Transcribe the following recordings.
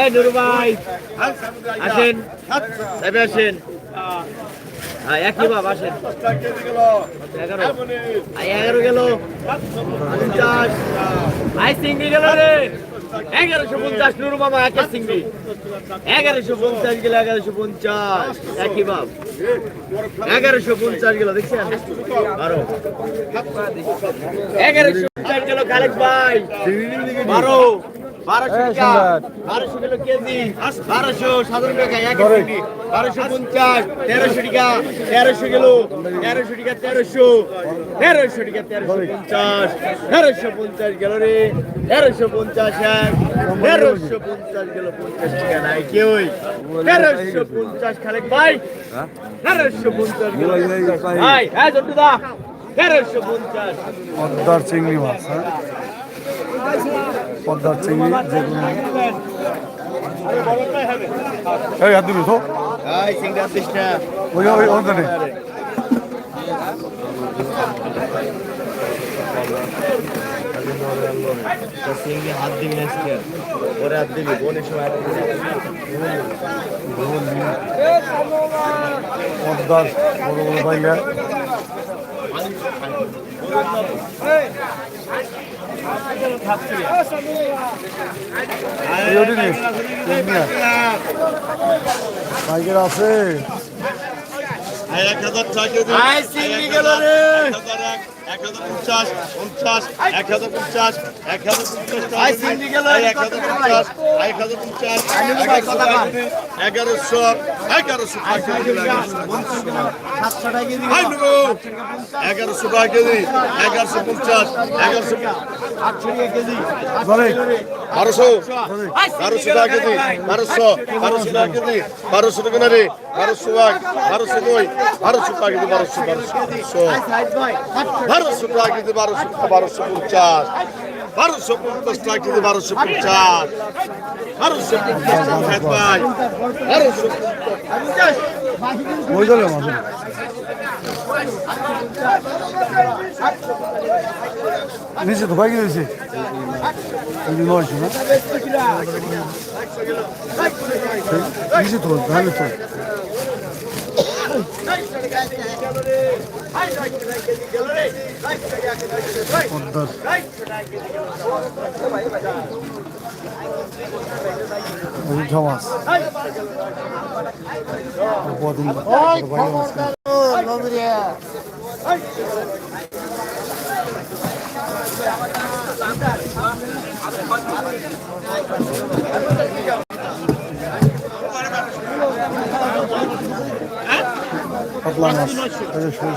এই নুরু ভাই। আসেন। সাহেব, আসেন। হ্যাঁ একই বাপ আসেন। এগারো। এগারো গেল। পঞ্চাশ। আই সিঙ্গি গেল রে। এগারোশো পঞ্চাশ নুরু মামা একে সিঙ্গি এগারোশো পঞ্চাশ গেল, এগারোশো পঞ্চাশ। একই বাপ এগারোশো পঞ্চাশ গেল, দেখছেন? বারো। এগারোশো পঞ্চাশ গেল, খালেক ভাই। বারো। বারোশো বারোশো কিলো কেজি বারোশো সাধারণ টাকা এক কেজি বারোশো পঞ্চাশ তেরোশো টাকা তেরোশো কিলো তেরোশো টাকা তেরোশো তেরোশো টাকা তেরোশো পঞ্চাশ তেরোশো পঞ্চাশ গেল রে তেরোশো পঞ্চাশ এক তেরোশো পঞ্চাশ গেল পঞ্চাশ টাকা নাই কেউই। তেরোশো পঞ্চাশ খালেক ভাই তেরোশো পঞ্চাশ গেল ভাই হ্যাঁ তেরোশো পঞ্চাশ। পদ্মার চিংড়ি মাছ হ্যাঁ? পদ্মার চিংড়ি যেগুলো এই হাত দিবি তো এই সিংড়া দিসটা ওই ওই ওখানে সিংড়ি হাত দিবি না আজকে ওরে হাত দিবি বোনের সময় হাত দিবি পদ্মার বড় বড় জায়গা এই ওটি নিস, চিংড়ি আছে। এক হাজার ছয় এক হাজার পঞ্চাশ পঞ্চাশ এক হাজার পঞ্চাশ এক হাজার পঞ্চাশ আই সিংড়ি গেল এই এক হাজার পঞ্চাশ এক হাজার পঞ্চাশ এগারোশো টাকা কেজি, এগারোশো এগারোশো টাকা কেজি। এগারোশো পঞ্চাশ এগারোশো বারোশো বারোশো টাকা কেজি বারোশো বারোশো টাকা কেজি বারোশো টাকা না রে বারোশো এক বারোশো দুই বারোশো টাকা কেজি বারোশো বারোশো বারোশো বারোশো টাকা কেজি বারোশো বারোশো পঞ্চাশ বারোশো পঞ্চাশ টাকা কেজি বারোশো পঞ্চাশ বারোশো পঞ্চাশ টাকা খাই বারোশো মাছ নিচে নয়শো না নিচে তো তাহলে তো পদ্মার উঠা মাছ কদিন বাইরে মাছ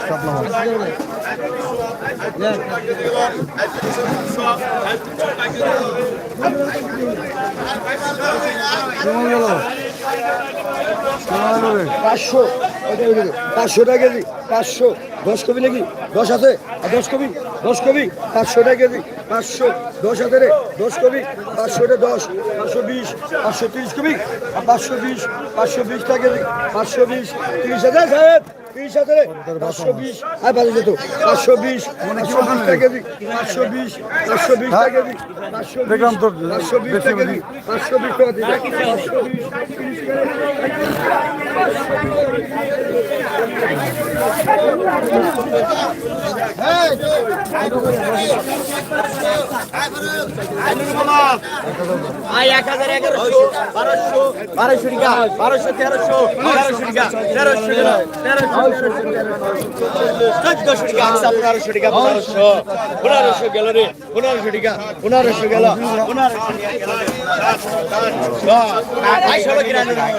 কাতলা মাছ। এই পাঁচশো। পাঁচশো টাকা কেজি, পাঁচশো। দশ কবি নাকি? দশ আছে? দশ কবি দশ কবি পাঁচশো কেজি, পাঁচশো। দশ হাতে রে? দশ কবি পাঁচশোটা দশ। পাঁচশো বিশ, পাঁচশো তিরিশ কবি পাঁচশো বিশ পাঁচশো বিশ টাকা কেজি, পাঁচশো বিশ, তিরিশ হাজার। সাহেব! হাজারে পাঁচশো বিশ আর বাজে যেত পাঁচশো বিশ পাঁচশো বিশ টাকা কেজি পাঁচশো বিশ পাঁচশো বিশ টাকা কেজি পাঁচশো বিশ পাঁচশো বিশ টাকা কেজি পাঁচশো বিশ টাকা দিবে পাঁচশো বিশ তিরিশ টাকা আই এক হাজার এগারোশো বারোশো বারোশো টাকা বারোশো তেরোশো তেরোশো টাকা তেরোশো তেরোশো চোদ্দশো টাকা আচ্ছা পনেরোশো টাকা পনেরোশো পনেরোশো গেল রে পনেরোশো টাকা পনেরোশো গেল পনেরোশো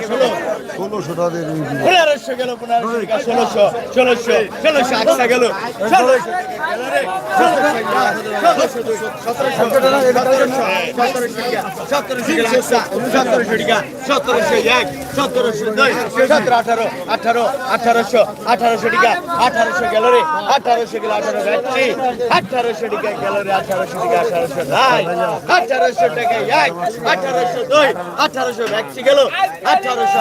ষোলোশো। পনেরোশো গেল পনেরোশো টাকা ষোলোশো ষোলোশো ষোলোশো আঠারো আঠারো, আঠারোশো আঠারোশো টাকা, আঠারোশো গেল রে, আঠারোশো গেল আঠারো ব্যাটরি আঠারোশো টাকা গেল রে, আঠারোশো টাকা, আঠারোশো নাই, আঠারোশো টাকা এক, আঠারোশো দুই, আঠারোশো ব্যাটরি গেল, আঠারোশো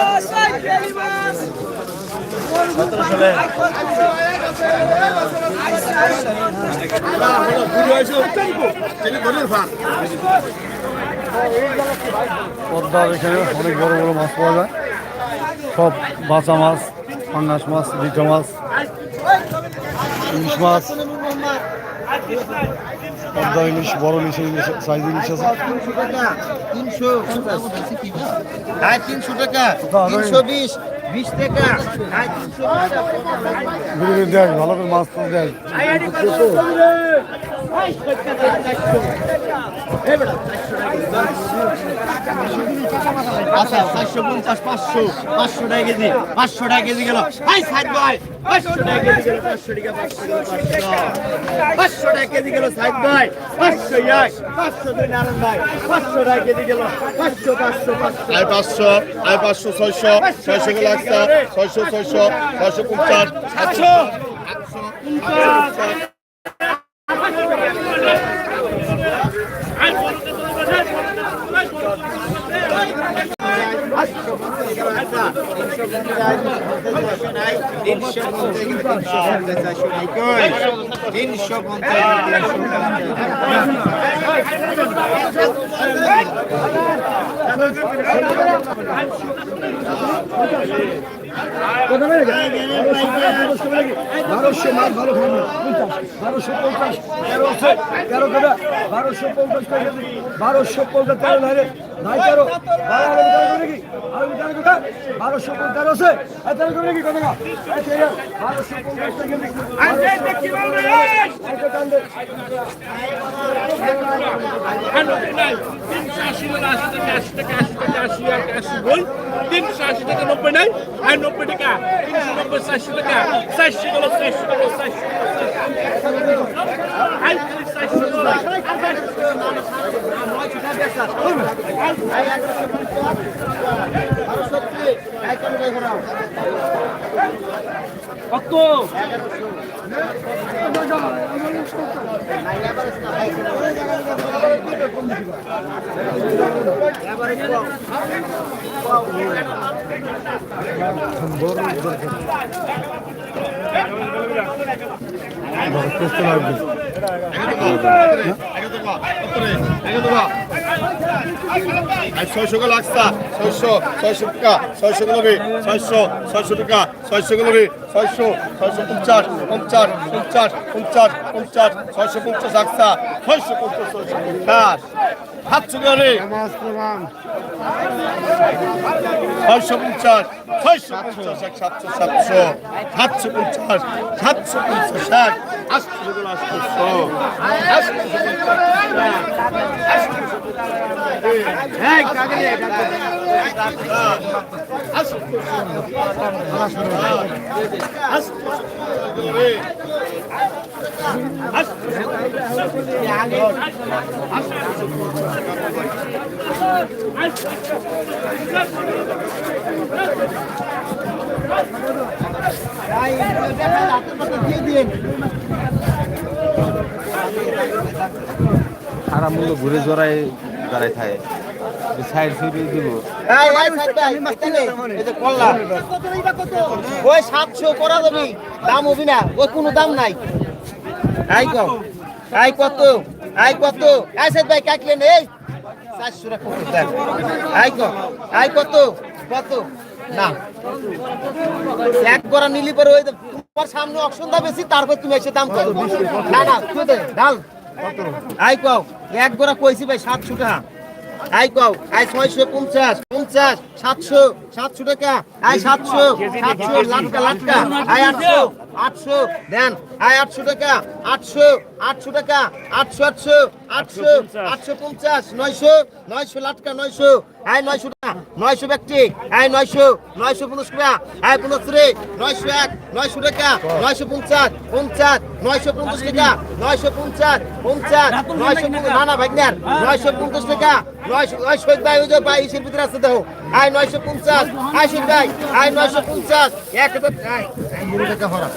পদ্মার অনেক বড় বড় মাছ পাওয়া যায়। সব বাঁচা মাছ। পাঙ্গাস মাছ লিটা মাছ ইলিশ মাছ পদ্মা ইলিশ বড় ইলিশ ইলিশ সাইজ ইলিশ আছে তিনশো হ্যাঁ তিনশো টাকা তিনশো বিশ বিশ টাকা হ্যাঁ তিনশো ঘুরে ঘুরে দেয় ভালো করে মাছ তো দেয় আচ্ছা চারশো পঞ্চাশ পাঁচশো পাঁচশো টাকা কেজি পাঁচশো টাকা কেজি গেল। হাই সাইড ভাই পাঁচশো টাকা কেজি গেল পাঁচশো টাকা পাঁচশো টাকা কেজি গেল সাইড ভাই পাঁচশো এক পাঁচশো দুই নারায়ণ ভাই পাঁচশো টাকা কেজি গেল পাঁচশো পাঁচশো পাঁচশো। আয় পাঁচশো আয় পাঁচশো ছয়শো ছয়শো গেলে একশো ছয়শো ছয়শো ছয়শো পঞ্চাশ আটশো তিনশো বারোশো মাছ খাব বারোশো পঞ্চাশ তেরো তেরো করে বারোশো পঞ্চাশ বারোশো পঞ্চাশ তেরো নাই বারোশো পঞ্চাশ তিনশো আশি টাকা নব্বই নাই আর নব্বই টাকা তিনশো নব্বই চারশো টাকা চারশো টাকা চারশো টাকা চারশো চারশো টাকা করতে লাগবে ছয়শো গেলে একশো ছয়শো ছয়শো টাকা ছয়শো ছয়শো টাকা ছয়শো গেলে ছয়শো ছয়শো পঞ্চাশ পঞ্চাশ পঞ্চাশ পঞ্চাশ পঞ্চাশ ছয়শো পঞ্চাশ একশো ছয়শো পঞ্চাশ ছয়শো পঞ্চাশ সাতশো গেলে ছয়শো পঞ্চাশ ছয়শো পঞ্চাশ এক সাতশো সাতশো সাতশো পঞ্চাশ সাতশো পঞ্চাশ এক আটশো গেলে আটশো খারাপ মূল্য ঘুরে জড়াই দাঁড়ায় থাকে। ওই সাতশো করা যাবে, দাম হবি ওই কোনো দাম নাই। আই কম আই কত কত না। এক করা নিলি পরে ওই তোমার সামনে অপশন দা বেশি, তারপর তুমি এসে দাম কত না না, তুই ডাল আই কও এক গোড়া কইছি ভাই, সাতশো টাকা। আই কও আই ছয়শো পঞ্চাশ পঞ্চাশ সাতশো। সাতশো টাকা। আই সাতশো সাতশো, লাটকা লাটকা। আই আটশো আটশো, দেন। আই আটশো টাকা, আটশো আটশো টাকা, আটশো আটশো আটশো আটশো পঞ্চাশ, নয়শো নয়শো লাটকা, নয়শো। আই নয়শো টাকা, নয়শো ব্যক্তি। আই নয়শো নয়শো পঞ্চাশ টাকা। আই পঞ্চাশ রে নয়শো এক, নয়শো টাকা, নয়শো পঞ্চাশ পঞ্চাশ, নয়শো পঞ্চাশ টাকা, নয়শো পঞ্চাশ পঞ্চাশ, নয়শো না না, ভাগ্নের, নয়শো পঞ্চাশ টাকা, নয়শো নয়শো ভাই ইসের ভিতরে আসতে দেখো। আই নয়শো পঞ্চাশ আই শোক ভাই আই নয়শো পঞ্চাশ। এক হাজার আই নুরু টাকা হরা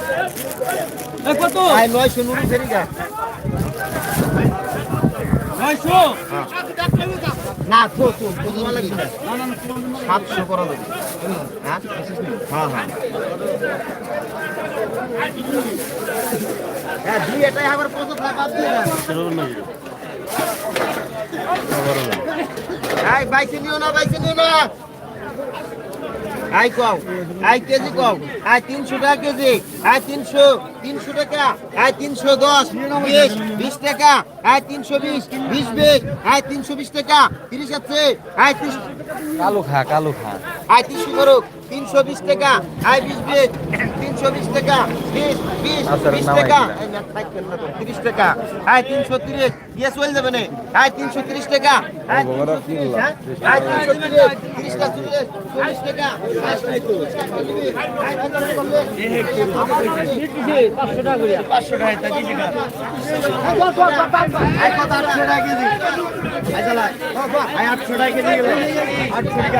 কত? আই নয়শো নুরু ফেরি যা। নয়শো? না তো লাগবে সাতশো করা যাবে। হ্যাঁ হ্যাঁ হ্যাঁ। হ্যাঁ দুই এটাই আবার কত টাকা আই বাইসে নিও না বাইসে নিও না। আই কম আই কেজি কম আই তিনশো টাকা কেজি আই তিনশো তিনশো টাকা আই তিনশো দশ বিশ বিশ টাকা আই তিনশো বিশ বিশ বিশ আই তিনশো বিশ টাকা তিরিশ আছে আই তিরিশ কালো খা কালো খা। আই তিনশো করুক তিনশো বিশ টাকা আই বিশ বিশ বিশ টাকা বিশ বিশ আচ্ছা, বিশ টাকা তিরিশ টাকা আই তিনশো তিরিশ দিয়ে চলে যাবে না আই তিনশো তিরিশ টাকা হ্যাঁ? তিনশো তিরিশ চল্লিশ চল্লিশ টাকা পাঁচশো টাকা কেজি আটশো টাকা কেজি আটশো টাকা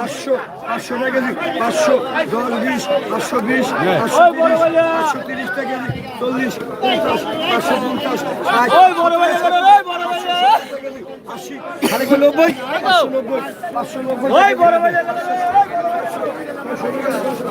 পাঁচশো পাঁচশো টাকা কেজি পাঁচশো দশ বিশ পাঁচশো বিশ পাঁচশো পাঁচশো তিরিশ টাকা কেজি চল্লিশ পঞ্চাশ পাঁচশো পঞ্চাশ আশি নব্বই পাঁচশো নব্বই Gracias.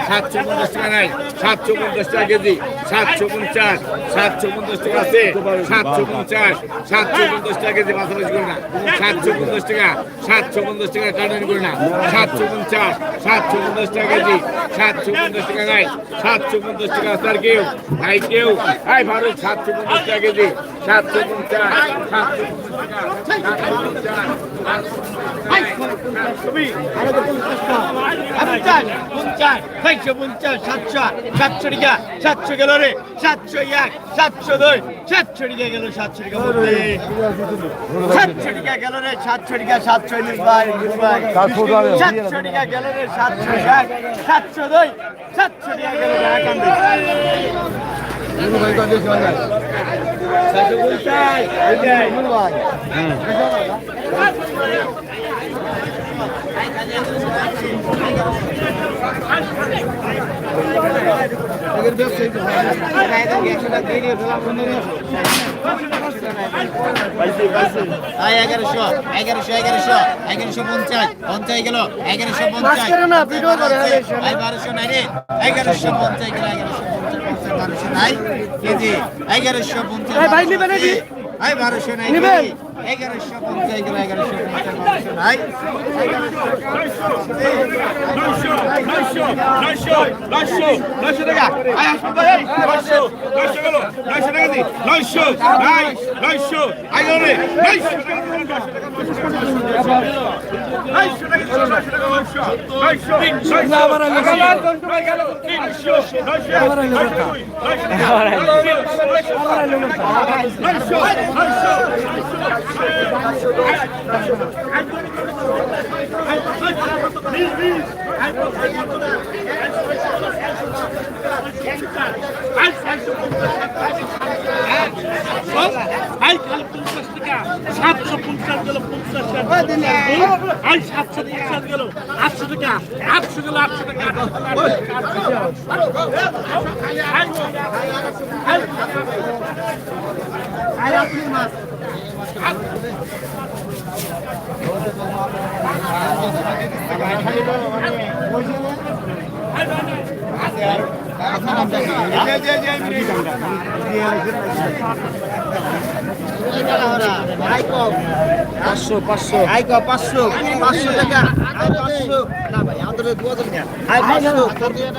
সাতশো পঞ্চাশ টাকা নাই সাতশো পঞ্চাশ টাকা কেজি সাতশো পঞ্চাশ সাতশো পঞ্চাশ টাকা আছে সাতশো পঞ্চাশ সাতশো পঞ্চাশ টাকা কেজি মাথামাছি করে না সাতশো পঞ্চাশ টাকা সাতশো পঞ্চাশ টাকা কাটানি করে না সাতশো পঞ্চাশ সাতশো পঞ্চাশ টাকা কেজি সাতশো পঞ্চাশ টাকা নাই সাতশো পঞ্চাশ টাকা আছে আর কেউ ভাই কেউ ভাই ভারত সাতশো পঞ্চাশ টাকা কেজি সাতশো পঞ্চাশ সাতশো পঞ্চাশ পঞ্চাশ পঞ্চাশ ছয়শো পঞ্চাশ সাতশো সাতশো টাকা সাতশো গেল রে। সাতশো এক সাতশো দুই সাতশো টাকা গেল সাতশো টাকা সাতশো টাকা গেল রে সাতশো টাকা সাতশো ভাই সাতশো টাকা। গেল রে সাতশো এক সাতশো দুই সাতশো টাকা গেল সাতশো পঞ্চাশ ওইটাই। আয় এগারোশো এগারোশো এগারোশো এগারোশো পঞ্চাশ পঞ্চাশ গেল এগারোশো পঞ্চাশ। বারোশো নাই রে এগারোশো পঞ্চাশ গেল এগারোশো পঞ্চাশ বারোশো। নাই কেজি এগারোশো পঞ্চাশ বারোশো নাই এগারোশো পঞ্চাশ গেল এগারোশো পঞ্চাশ নাই নয়শো আই সাতশো পঞ্চাশ গেল পঞ্চাশ আই সাতশো পঞ্চাশ গেল আটশো টাকা আটশো গেল আটশো টাকা পাঁচশো পাঁচশো। আই কো পাঁচশো পাঁচশো টাকা। পাঁচশো। না ভাই আমাদের দু হাজার টাকা।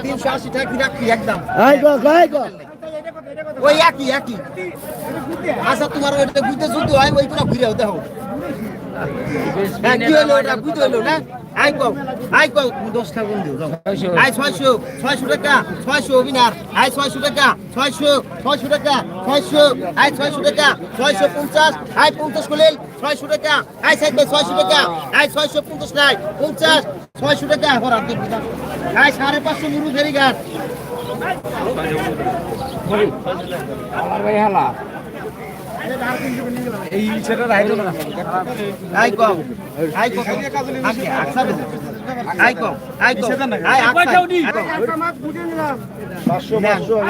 তিনশো আশি টাকা কি রাখি একদম। ওই একই একই। আচ্ছা তোমার ওইটা বুঝতে শুধু হয় ওই পুরো ঘুরে দেখো। হ্যাঁ কি হলো ওটা? বুঝতে হলো না? আই কো আই কো দশ টাকা কোন দিও আই ছয়শো ছয়শো টাকা ছয়শো অভিনার আই ছয়শো টাকা ছয়শো ছয়শো টাকা ছয়শো। আই ছয়শো টাকা ছয়শো পঞ্চাশ। আই পঞ্চাশ করলেন ছয়শো টাকা। আই সাইড ছয়শো টাকা। আই ছয়শো পঞ্চাশ নাই পঞ্চাশ ছয়শো টাকা। আই সাড়ে পাঁচশো মুরু ফেরিঘাট আই কম। আই কম। আগে আকসা দে আই কম আই কম আই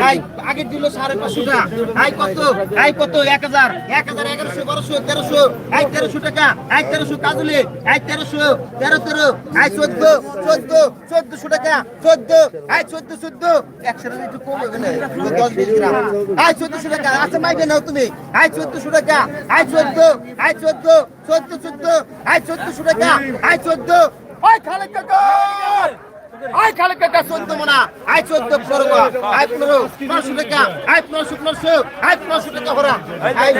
আই আগে দিল সাড়ে পাঁচশো টাকা। আই কত আই কত এক হাজার এক হাজার এগারোশো বারোশো তেরোশো আই তেরোশো টাকা আই তেরোশো কাজুলি আই তেরোশো তেরো তেরো আই চোদ্দ চোদ্দ চোদ্দশো টাকা চোদ্দ আই চোদ্দ চোদ্দ। একশো টাকা একটু কম হবে না? দশ বিশ গ্রাম। আই চোদ্দশো টাকা। আচ্ছা মাইকে নাও তুমি। আই চোদ্দশো টাকা। আই চোদ্দ আই চোদ্দ চোদ্দ চোদ্দ আই চোদ্দশো টাকা। আই চোদ্দ ওই খালেক কাকা! আই খালেক কাকা, চোদ্দ মোনা। আই চোদ্দ পনেরো আই পনেরো। পাঁচশো টাকা। আই পনেরোশো পনেরোশো আই পনেরোশো টাকা ভরা আই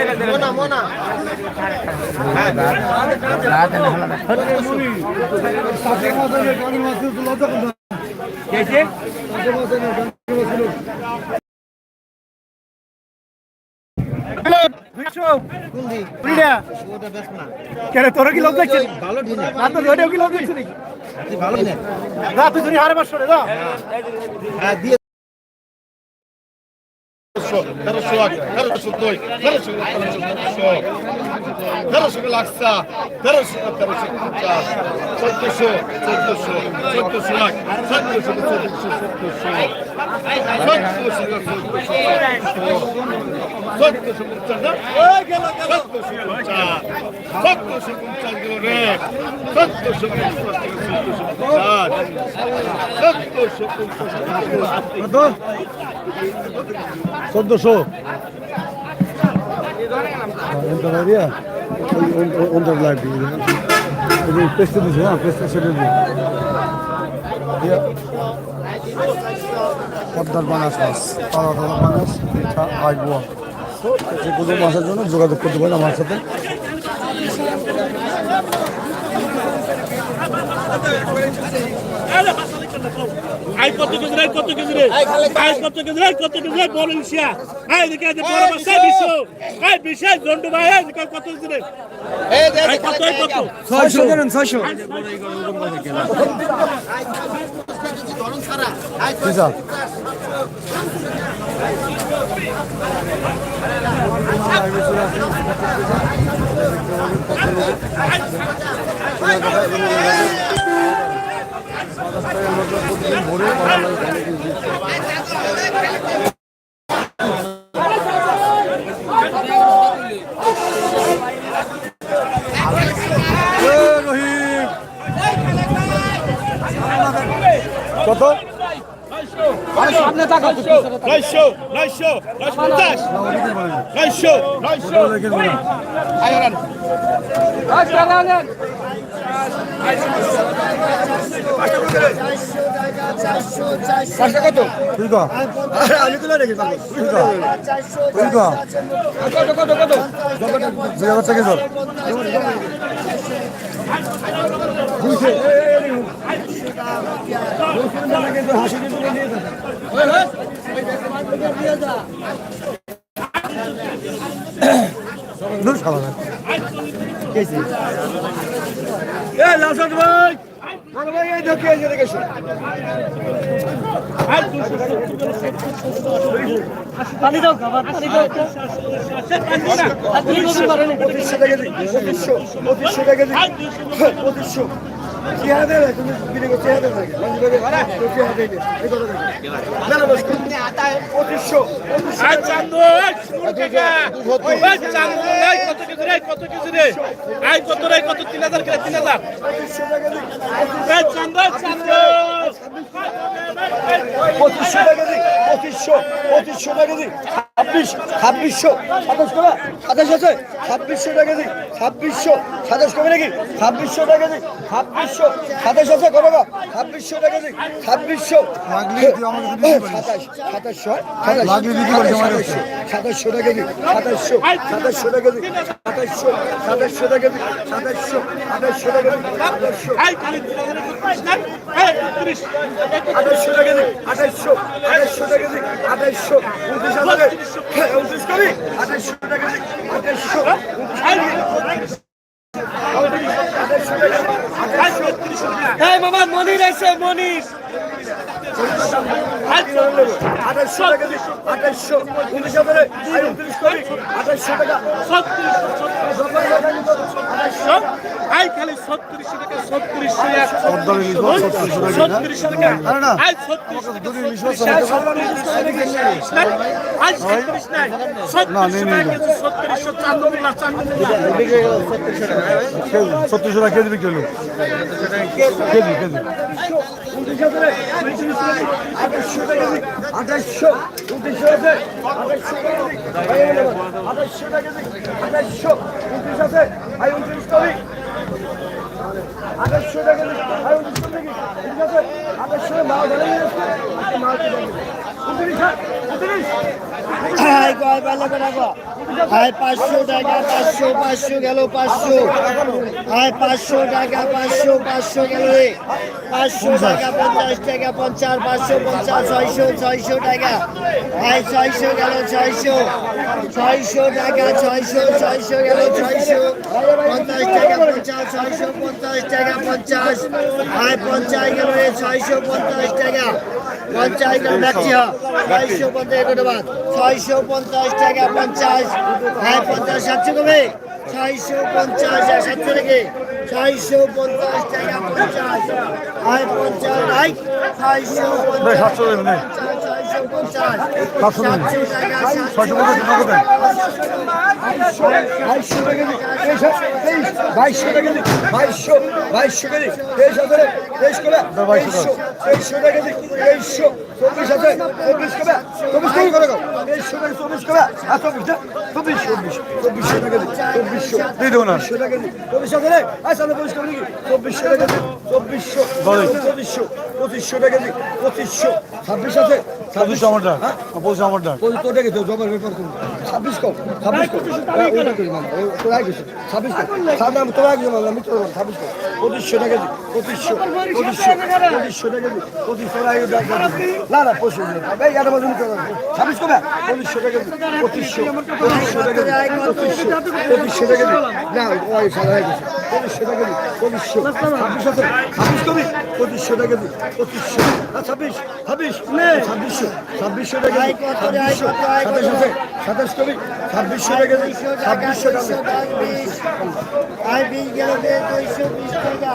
পঞ্চাশ চোদ্দশো চোদ্দশো চোদ্দশো এক চোদ্দশো চোদ্দশো অন্তর লাইট পেস্টে দিছো হ্যাঁ পেস্টে সেটে দিই পদ্মার বাংলাস মাছ পাড়া ধরা বাংলাস যে কোনো মাছের জন্য যোগাযোগ করতে পারেন আমার সাথে। ছয়শো কত কত কত কত ভাই কত রে? কত কত? প্রতিদিন ভোরে কত? নয়শো নয়শো নয়শো পঞ্চাশ। নয়শো নয়শো। আয়রন তুই কো? আমি তো রেখে তুই কো? তুই কো? দুই হাজার টাকা জল খাওয়া না এ লাল ভাই। পানি দাও খাবার পানি দাও পঁচিশশো টাকা দিই পঁচিশশো টাকা দিই কি তুমি বিক্রি করতে হাতে থাকে কি হাতে দেবে এই কথা থাকে না না বস পঁচিশশো। পঁচিশশো। আই চান্দু আই শুরু টাকা ওই চান্দু আই কত কেজি রে কত কেজি রে? আই কত কত 3000 করে 3000 পঁচিশশো টাকা দিই এই চান্দু আই চান্দু। পঁচিশশো টাকা দিই পঁচিশশো পঁচিশশো টাকা দিই ছাব্বিশ ছাব্বিশশো সাতাশ টাকা সাতাশ আছে? ছাব্বিশশো টাকা দিই ছাব্বিশশো সাতাশ কবে নাকি? ছাব্বিশশো টাকা দিই ছাব্বিশশো সাতাশ আছে? বা ছাব্বিশশো টাকা দিই ছাব্বিশশো। সাতাশ সাতাশশো। সাতাশশো টাকা দিই সাতাশশো সাতাশশো টাকা দিই সাতাশশো সাতাশশো টাকা দিই সাতাশশো আঠাশশো টাকা দিই সাতাশশো আই খালি 3000 না এই 30 আঠাশশো টাকা দিই আঠাশশো আঠাশশো টাকা দিই আঠাশশো উনত্রিশ হাজার। উনত্রিশ কবি আঠাশশো টাকা দিই আঠাশশো এই মামা মনির আছে মনির। উনত্রিশ কবি আঠাশশো টাকা। আই খালি 36 টাকা 36 টাকা। পদ্মার ইলিশ ছত্রিশশো টাকা না? 36 টাকা। আরে না। আই 36 যদি ইলিশ মাছ চালাতে পারো, আই 36 নাই 36 না, নেই, নেই, নেই। 36 চান্দু না। চান্দু কেজি, ছত্রিশশো টাকা। কেজি বিক্রি হলো। কেজি কেজি আঠাশশো উনত্রিশ দিই আঠাশশো উনত্রিশ কবি আঠাশশো টাকা দিই উনত্রিশ কবি ঠিক আছে আঠাশশো হাই পাঁচশো টাকা, পাঁচশো পাঁচশো গেল, পাঁচশো। হাই পাঁচশো টাকা, পাঁচশো পাঁচশো গেল রে। পাঁচশো টাকা, পঞ্চাশ টাকা, পঞ্চাশ, পাঁচশো, পঞ্চাশ, ছয়শো ছয়শো টাকা। হাই ছয়শো গেল, ছয়শো। ছয়শো টাকা, ছয়শো ছয়শো গেল, ছয়শো। পঞ্চাশ টাকা, পঞ্চাশ, ছয়শো, পঞ্চাশ টাকা, পঞ্চাশ। হাই পঞ্চাশ গেল রে, ছয়শো, পঞ্চাশ টাকা। পঞ্চাশ রাখছি ছয়শো পঞ্চাশ করে বাদ। ছয়শো পঞ্চাশ টাকা পঞ্চাশ। হ্যাঁ পঞ্চাশ সাতশো কবে? ছয়শো পঞ্চাশ আর সাতশো থেকে ছয়শো পঞ্চাশ টাকা পঞ্চাশ। হ্যাঁ পঞ্চাশ ছয়শো পঞ্চাশ। সাতশো টাকা হাজারে চব্বিশ হাজার চব্বিশশো টাকা চব্বিশশো না চব্বিশশো টাকা চব্বিশ হাজারে করে চব্বিশশো টাকা দিই চব্বিশশো পঁচিশশো টাকা পঁচিশশো ছাব্বিশ আছে পঁচিশশো আমার ডাক পঁচিশশো আমার ডাক জমার ব্যাপার ছাব্বিশ কম ছাব্বিশ কম তোর আগে গেছে ছাব্বিশ কম আমি তোর জমালাম আমি তোর ছাব্বিশ কম পঁচিশশো টাকা দিই পঁচিশশো পঁচিশশো পঁচিশশো টাকা দিই পঁচিশশো টাকা না না পঁচিশশো নিতে হবে ছাব্বিশ কমে পঁচিশশো টাকা দিই পঁচিশশো পঁচিশশো টাকা দিই পঁচিশশো পঁচিশশো টাকা দিই না ওই সাদা হয়ে গেছে। পঁচিশশো টাকা দিই পঁচিশশো ছাব্বিশ আছে ছাব্বিশ কবি পঁচিশশো টাকা দিই পঁচিশশো আর ছাব্বিশ ছাব্বিশ ছাব্বিশশো ছাব্বিশশো টাকা দিই ছাব্বিশশো সাতাশ আছে সাতাশ কবি ছাব্বিশশো টাকা দিই ছাব্বিশশো টাকা আই বিশ গেল দুইশো বিশ টাকা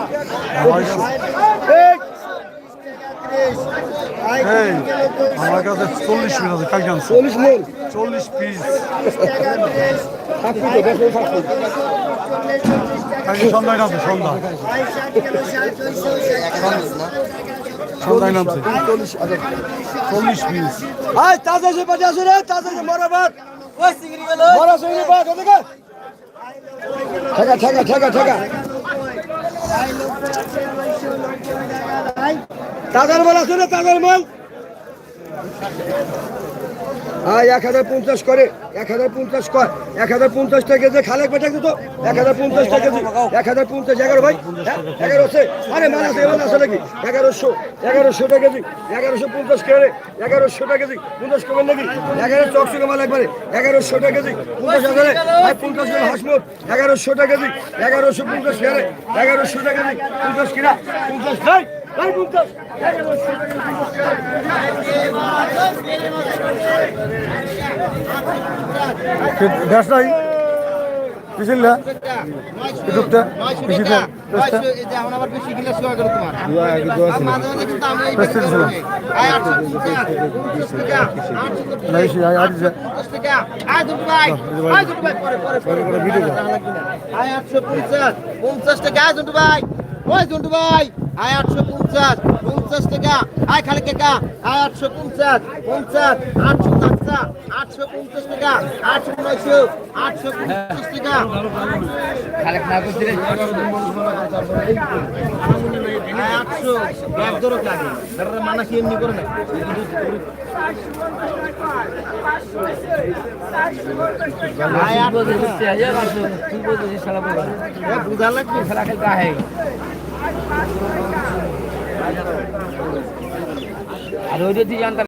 এই, আই এই আমার কাছে চল্লিশ পিস আছে কালকে আনছে চল্লিশ মন চল্লিশ পিস টাকা ত্রিশ থাকবি তো বেশ থাকবি Kanka Şam'dan yaptı Şam'dan. Şam'dan yaptı. Konuş biz. Ay tazece patiyasını tazece morabat. Mora söyle bak hadi gel. Taka taka taka taka. Tazar bana söyle tazar mal. হ্যাঁ এক হাজার পঞ্চাশ করে, এক হাজার পঞ্চাশ কর, এক হাজার পঞ্চাশ টাকা কেজি খালেক বেটা তো এক হাজার পঞ্চাশ টাকা এক হাজার পঞ্চাশ, এগারো ভাই হ্যাঁ এগারোশো, আরে মান আছে এমন আছে নাকি? এগারোশো এগারোশো টাকা কেজি, এগারোশো পঞ্চাশ করে, এগারোশো টাকা কেজি, পঞ্চাশ করবেন নাকি? এগারো চকশো মাল একবারে, এগারোশো টাকা কেজি, পঞ্চাশ হাজারে, ভাই, পঞ্চাশ করে হাসমত, এগারোশো টাকা কেজি, এগারোশো পঞ্চাশ করে, এগারোশো টাকা কেজি, পঞ্চাশ কিনা, পঞ্চাশ নাই গ্যাস নাই না? ইউটিউবটা? দিছে পঞ্চাশ টাকা জন্টু ভাই। ওই জন্টু ভাই। আয় আটশো পঞ্চাশ পঞ্চাশ টাকা। আয় খালি টাকা। আয় আটশো পঞ্চাশ পঞ্চাশ আটশো টাকা আটশো পঞ্চাশ টাকা আটশো নয়শো আটশো পঞ্চাশ টাকা। আটশো এক দরক লাগে কি এমনি করে না বুঝা লাগবে? আর ওই যদি জানতাম